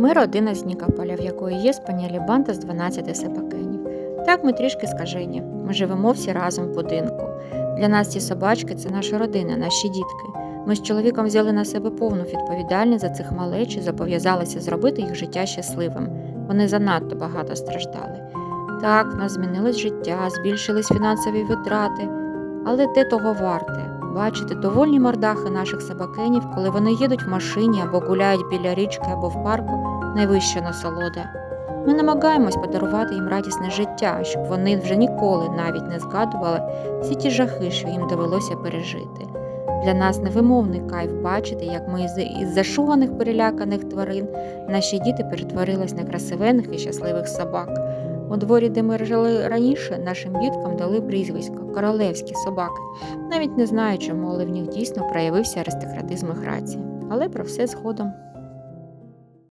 Ми родина з Нікополя, в якої є спаніелі банта з 12 собакенів. Так ми трішки скажені. Ми живемо всі разом в будинку. Для нас ці собачки це наша родина, наші дітки. Ми з чоловіком взяли на себе повну відповідальність за цих малеч і зобов'язалися зробити їх життя щасливим. Вони занадто багато страждали. Так, в нас змінилось життя, збільшились фінансові витрати, але те того варте бачити довольні мордахи наших собакенів, коли вони їдуть в машині або гуляють біля річки або в парку, найвища насолода. Ми намагаємось подарувати їм радісне життя, щоб вони вже ніколи навіть не згадували всі ті жахи, що їм довелося пережити. Для нас невимовний кайф бачити, як ми із, зашуганих переляканих тварин наші діти перетворились на красивенних і щасливих собак. У дворі, де ми жили раніше, нашим діткам дали прізвисько королевські собаки. Навіть не знаю, чому, але в них дійсно проявився аристократизм і грація. Але про все згодом.